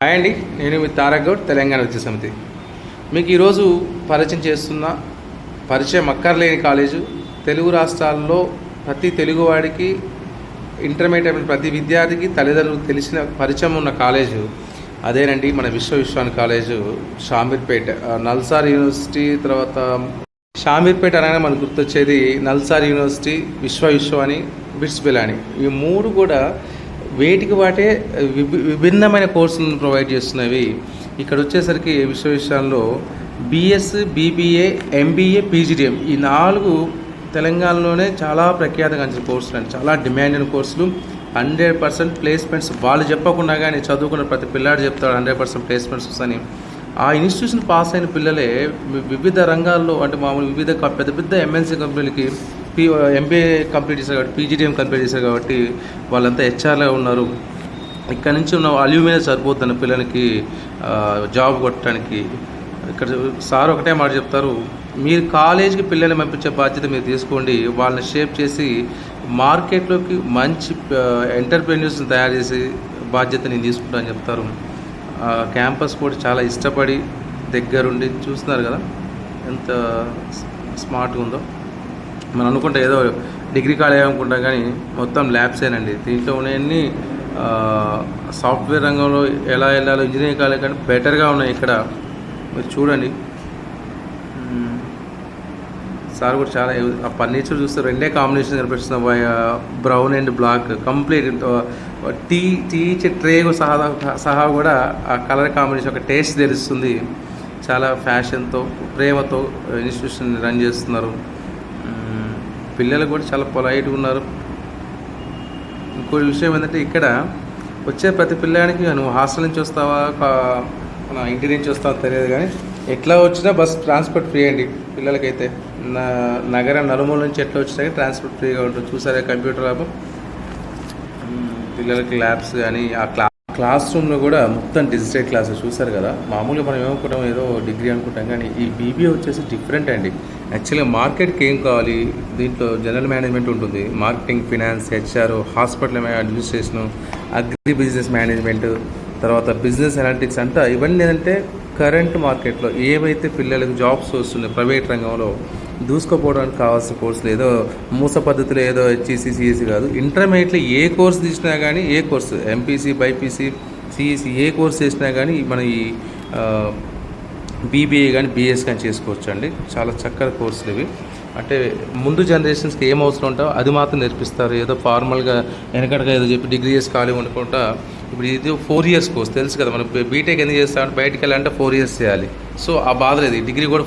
Hi అండి నేను మీ తారక్ గౌడ్ తెలంగాణ విద్యా సమితి. మీకు ఈరోజు పరిచయం చేస్తున్న పరిచయం అక్కర్లేని కాలేజు. తెలుగు రాష్ట్రాల్లో ప్రతి తెలుగువాడికి ఇంటర్మీడియట్ అయిన ప్రతి విద్యార్థికి తల్లిదండ్రులకు తెలిసిన పరిచయం ఉన్న కాలేజు అదేనండి మన విశ్వ విశ్వాని కాలేజు షామీర్పేట నల్సార్ యూనివర్సిటీ తర్వాత షామీర్పేట అనగానే మనకు గుర్తొచ్చేది నల్సార్ యూనివర్సిటీ విశ్వ విశ్వాని బిట్స్ బిలాని ఈ మూడు కూడా వేటికి వాటే విభి విభిన్నమైన కోర్సులను ప్రొవైడ్ చేస్తున్నవి. ఇక్కడ వచ్చేసరికి విశ్వవిద్యాలయంలో బిఎస్ బీబీఏ ఎంబీఏ పీజీడిఎం ఈ నాలుగు తెలంగాణలోనే చాలా ప్రఖ్యాతగాంచిన కోర్సులు అండి చాలా డిమాండ్ అయిన కోర్సులు. హండ్రెడ్ పర్సెంట్ ప్లేస్మెంట్స్ వాళ్ళు చెప్పకుండా కానీ చదువుకున్న ప్రతి పిల్లాడు చెప్తాడు హండ్రెడ్ పర్సెంట్ ప్లేస్మెంట్స్ వస్తాయని ఆ ఇన్స్టిట్యూషన్ పాస్ అయిన పిల్లలే వివిధ రంగాల్లో అంటే మామూలు వివిధ పెద్ద పెద్ద ఎంఎన్సీ కంపెనీలకి పీ ఎంబీఏ కంప్లీట్ చేశారు కాబట్టి పీజీడీఎం కంప్లీట్ చేశారు కాబట్టి వాళ్ళంతా హెచ్ఆర్లో ఉన్నారు. ఇక్కడ నుంచి ఉన్న అల్యూమినియం మీద సరిపోతున్న పిల్లలకి జాబ్ కొట్టడానికి. ఇక్కడ సార్ ఒకటే మాట చెప్తారు మీరు కాలేజీకి పిల్లల్ని పంపించే బాధ్యత మీరు తీసుకోండి. వాళ్ళని షేప్ చేసి మార్కెట్లోకి మంచి ఎంటర్ప్రెన్యూర్స్ని తయారు చేసి బాధ్యత నేను తీసుకుంటానని చెప్తారు. క్యాంపస్ కూడా చాలా ఇష్టపడి దగ్గరుండి చూస్తున్నారు కదా ఎంత స్మార్ట్గా ఉందో. మనం అనుకుంటే ఏదో డిగ్రీ కాలేజ్ అనుకుంటాం కానీ మొత్తం ల్యాబ్సేనండి దీంట్లో ఉన్నాయన్నీ సాఫ్ట్వేర్ రంగంలో ఎలా వెళ్ళాలో ఇంజనీరింగ్ కాలేజ్ కానీ బెటర్గా ఉన్నాయి ఇక్కడ. మీరు చూడండి. సార్ కూడా చాలా ఆ ఫర్నిచర్ చూస్తే రెండే కాంబినేషన్ కనిపిస్తుంది brown and black complete. Tea tea ఇచ్చే ట్రే సహా సహా కూడా ఆ కలర్ కాంబినేషన్ ఒక టేస్ట్ తెలుస్తుంది. చాలా ఫ్యాషన్తో ప్రేమతో ఇన్స్టిట్యూషన్ రన్ చేస్తున్నారు. పిల్లలు కూడా చాలా పొలైట్గా ఉన్నారు. ఇంకో విషయం ఏంటంటే ఇక్కడ వచ్చే ప్రతి పిల్లాడికి నువ్వు హాస్టల్ నుంచి వస్తావా మన ఇంటి నుంచి వస్తావా తెలియదు కానీ ఎట్లా వచ్చినా బస్ ట్రాన్స్పోర్ట్ ఫ్రీ అండి పిల్లలకైతే. నా నగరం నలుమూల నుంచి ఎట్లా వచ్చినా కానీ ట్రాన్స్పోర్ట్ ఫ్రీగా ఉంటుంది. చూసారా కంప్యూటర్ ల్యాబ్ పిల్లలకి ల్యాబ్స్ కానీ ఆ క్లాస్ క్లాస్ రూమ్లో కూడా మొత్తం డిజిటల్ క్లాసెస్ చూసారు కదా? మామూలుగా మనం ఏమనుకుంటాం ఏదో డిగ్రీ అనుకుంటాం కానీ ఈ బీబీఏ వచ్చేసి డిఫరెంట్ అండి. యాక్చువల్గా మార్కెట్కి ఏం కావాలి? దీంట్లో జనరల్ మేనేజ్మెంట్ ఉంటుంది. Marketing finance HR hospital administration agri business management తర్వాత బిజినెస్ అనాలిటిక్స్ అంతా ఇవన్నీ ఏంటంటే కరెంట్ మార్కెట్లో ఏవైతే పిల్లలకు జాబ్స్ వస్తున్నాయి ప్రైవేట్ రంగంలో దూసుకోపోవడానికి కావాల్సిన కోర్సులు ఏదో మూస పద్ధతిలో ఏదో హెచ్ఈసి సిఎస్సి కాదు. ఇంటర్మీడియట్లో ఏ కోర్స్ తీసినా కానీ ఏ కోర్సు ఎంపీసీ బైపీసీ సిఎస్సి ఏ కోర్స్ చేసినా కానీ మన ఈ బీబీఏ కానీ బీఎస్ కానీ చేసుకోవచ్చు అండి చాలా చక్కని కోర్సులు ఇవి. అంటే ముందు జనరేషన్స్కి ఏం అవసరం ఉంటావో అది మాత్రం నేర్పిస్తారు. ఏదో ఫార్మల్గా వెనకడగా ఏదో చెప్పి డిగ్రీ చేసి ఖాళీ ఉండకుండా ఇప్పుడు ఇది ఫోర్ ఇయర్స్ కోర్స్. తెలుసు కదా మనం బీటెక్ ఎందుకు చేస్తామంటే బయటకు వెళ్ళాలంటే ఫోర్ ఇయర్స్ చేయాలి. సో ఆ బాధ లేదు. డిగ్రీ కూడా